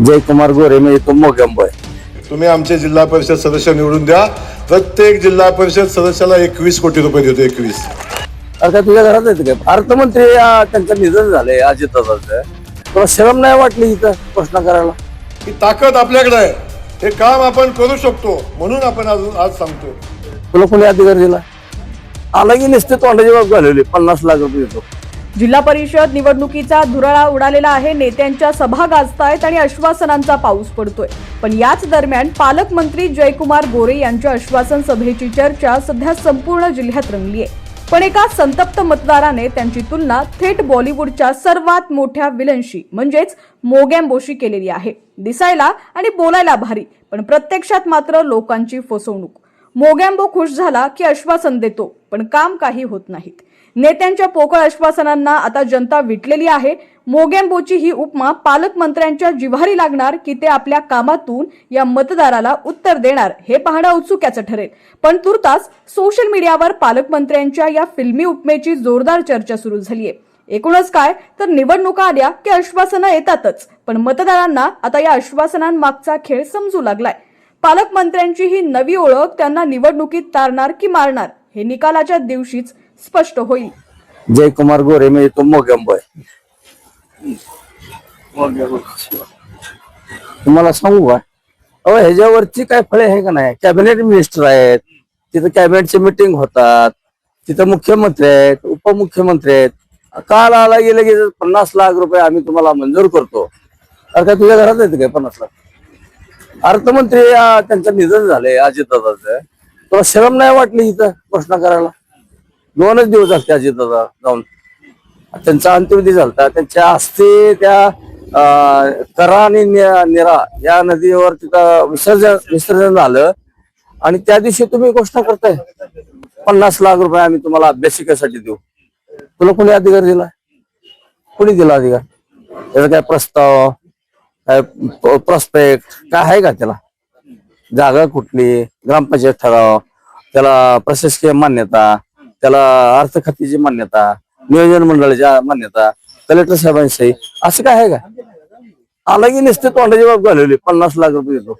जयकुमार गोरे मी तो मोगंब आहे. तुम्ही आमचे जिल्हा परिषद सदस्य निवडून द्या. प्रत्येक जिल्हा परिषद सदस्याला एकवीस कोटी रुपये देतो एकवीस. अरे काय तुझ्या घरात येते काय अर्थमंत्री अं, त्यांचं निधन झालंय अजित दादाचं. तुला शरम नाही वाटली इथं प्रश्न करायला? ही ताकद आपल्याकडे आहे. हे काम आपण करू शकतो म्हणून आपण आज आज सांगतो. तुला कोणी अधिकार दिला? आला की नुसते तोंडाची बाब घालवली पन्नास लाख रुपये देतो. जिल्हा परिषद निवडणुकीचा धुराळा उडालेला आहे. नेत्यांच्या सभा गाजतायत आणि आश्वासनांचा पाऊस पडतोय. पण याच दरम्यान पालकमंत्री जयकुमार गोरे यांच्या आश्वासन सभेची चर्चा सध्या संपूर्ण जिल्ह्यात रंगली आहे पण एका संतप्त मतदाराने त्यांची तुलना थेट बॉलिवूडच्या सर्वात मोठ्या विलनशी म्हणजेच मोगॅम्बोशी केलेली आहे. दिसायला आणि बोलायला भारी पण प्रत्यक्षात मात्र लोकांची फसवणूक. मोगॅम्बो खुश झाला की आश्वासन देतो पण काम काही होत नाहीत. नेत्यांच्या पोकळ आश्वासनांना आता जनता विटलेली आहे. मोगेंबोची ही उपमा पालकमंत्र्यांच्या जिव्हारी लागणार की ते आपल्या कामातून या मतदाराला उत्तर देणार हे पाहणं औत्सुक्याचं ठरेल. पण तुर्तास सोशल मीडियावर पालकमंत्र्यांच्या या फिल्मी उपमेची जोरदार चर्चा सुरू झाली आहे एकूणच काय तर निवडणुका आल्या की आश्वासनं येतातच पण मतदारांना आता या आश्वासनांमागचा खेळ समजू लागलाय. पालकमंत्र्यांची ही नवी ओळख त्यांना निवडणुकीत तारणार की मारणार हे निकालाच्या दिवशीच स्पष्ट होईल. जयकुमार गोरे मी तो मोगंब तुम्हाला सांगू का? अहो ह्याच्यावरची काय फळे आहे का नाही? कॅबिनेट मिनिस्टर आहेत तिथं कॅबिनेटची मिटिंग होतात तिथं मुख्यमंत्री आहेत उपमुख्यमंत्री आहेत. काल आला गेलं की पन्नास लाख रुपये आम्ही तुम्हाला मंजूर करतो. अरे काय तुझ्या घरात येते काय पन्नास लाख? अर्थमंत्री त्यांचं निधन झालंय अजित दादाचं तुला शरम नाही वाटली इथं घोषणा करायला? दोनच दिवस झाले अजित दादा जाऊन. त्यांचा अंत्यविधी झालता. त्यांच्या हस्ते त्या करा आणि नि- निरा या नदीवर तिथं विसर्जन विसर्जन झालं. आणि त्या दिवशी तुम्ही घोषणा करताय. पन्नास लाख रुपये आम्ही तुम्हाला अभ्यासिकेसाठी देऊ. तुला कोणी अधिकार दिला? कोणी दिला अधिकार? त्याचा काय प्रस्ताव काय प्रॉस्पेक्ट काय आहे का त्याला? जागा कुठली? ग्रामपंचायत ठराव त्याला प्रशासकीय मान्यता त्याला अर्थ खात्याची मान्यता नियोजन मंडळाची मान्यता कलेक्टर साहेबांची सही असं काय आहे का? आला की नसते तोंडाची बाब घालवली पन्नास लाख रुपये देतो.